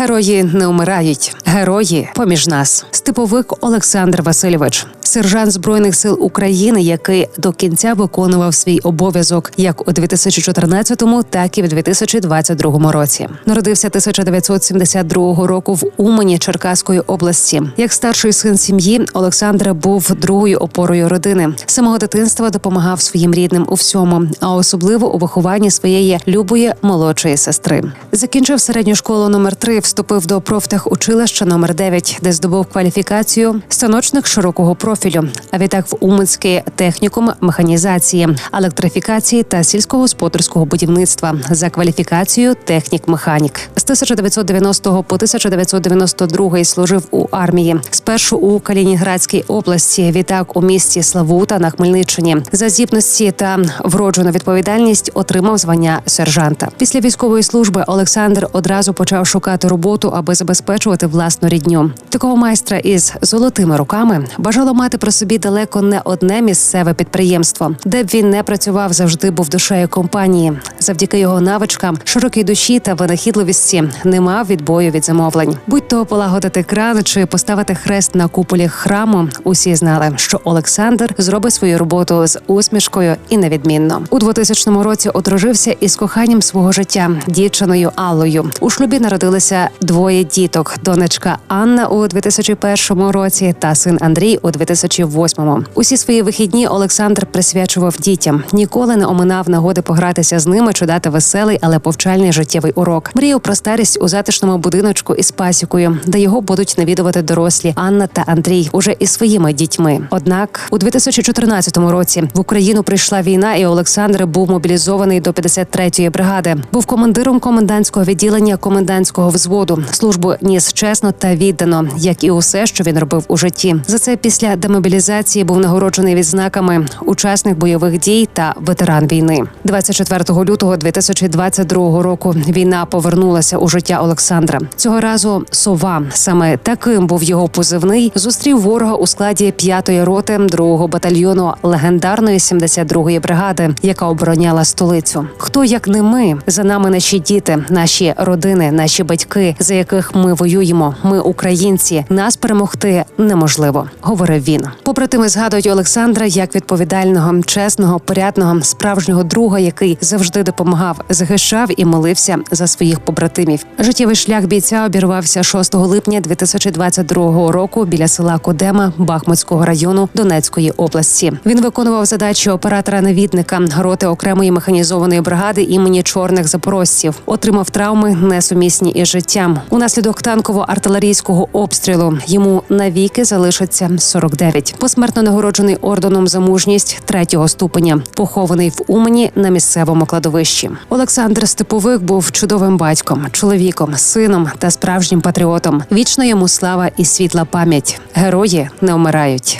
Герої не вмирають, герої поміж нас. Степовик Олександр Васильович, сержант збройних сил України, який до кінця виконував свій обов'язок як у 2014-му, так і в 2022 році. Народився 1972 року в Умані Черкаської області. Як старший син сім'ї, Олександр був другою опорою родини. Самого дитинства допомагав своїм рідним у всьому, а особливо у вихованні своєї любої молодшої сестри. Закінчив середню школу номер 3 вступив до профтехучилища номер 9 де здобув кваліфікацію станочник широкого профілю. А відтак в Уманський технікум механізації, електрифікації та сільськогосподарського будівництва за кваліфікацією технік-механік. З 1990 по 1992 служив у армії. Спершу у Калінінградській області, відтак у місті Славута на Хмельниччині. За здібності та вроджену відповідальність отримав звання сержанта. Після військової служби Олександр одразу почав шукати роботу, аби забезпечувати власну рідню. Такого майстра із золотими руками бажало мати при собі далеко не одне місцеве підприємство, де б він не працював, завжди був душею компанії. Завдяки його навичкам, широкій душі та винахідливості не мав відбою від замовлень. Будь то полагодити кран чи поставити хрест на куполі храму. Усі знали, що Олександр зробить свою роботу з усмішкою і невідмінно. У 2000 році одружився із коханням свого життя дівчиною Аллою. У шлюбі народилися двоє діток: донечка Анна у 2001 році та син Андрій у 2008. Усі свої вихідні Олександр присвячував дітям. Ніколи не оминав нагоди погратися з ними чи дати веселий, але повчальний життєвий урок. Мріяв про старість у затишному будиночку із пасікою, де його будуть навідувати дорослі Анна та Андрій уже із своїми дітьми. Однак у 2014 році в Україну прийшла війна, і Олександр був мобілізований до 53-ї бригади. Був командиром комендантського відділення комендантського взводу. Службу ніс чесно та віддано, як і усе, що він робив у житті. За це після демобілізації був нагороджений відзнаками учасник бойових дій та ветеран війни. 24 лютого 2022 року. Війна повернулася у життя Олександра. Цього разу сова саме таким був його позивний. Зустрів ворога у складі п'ятої роти другого батальйону легендарної 72-ї бригади, яка обороняла столицю. Хто як не ми за нами наші діти, наші родини, наші батьки, за яких ми воюємо. Ми українці. Нас перемогти неможливо, говорив він. Побратими згадують Олександра як відповідального, чесного, порядного, справжнього друга, який завжди допомагав, захищав і молився за своїх побратимів. Життєвий шлях бійця обірвався 6 липня 2022 року біля села Кодема Бахмутського району Донецької області. Він виконував задачі оператора-навідника роти окремої механізованої бригади імені чорних запорожців. Отримав травми несумісні із життям. Унаслідок танково-артилерійського обстрілу йому навіки залишиться 49. Посмертно нагороджений орденом за мужність третього ступеня, похований в Умані на місцевому кладовищі. Олександр Степовик був чудовим батьком, чоловіком, сином та справжнім патріотом. Вічна йому слава і світла пам'ять. Герої не вмирають.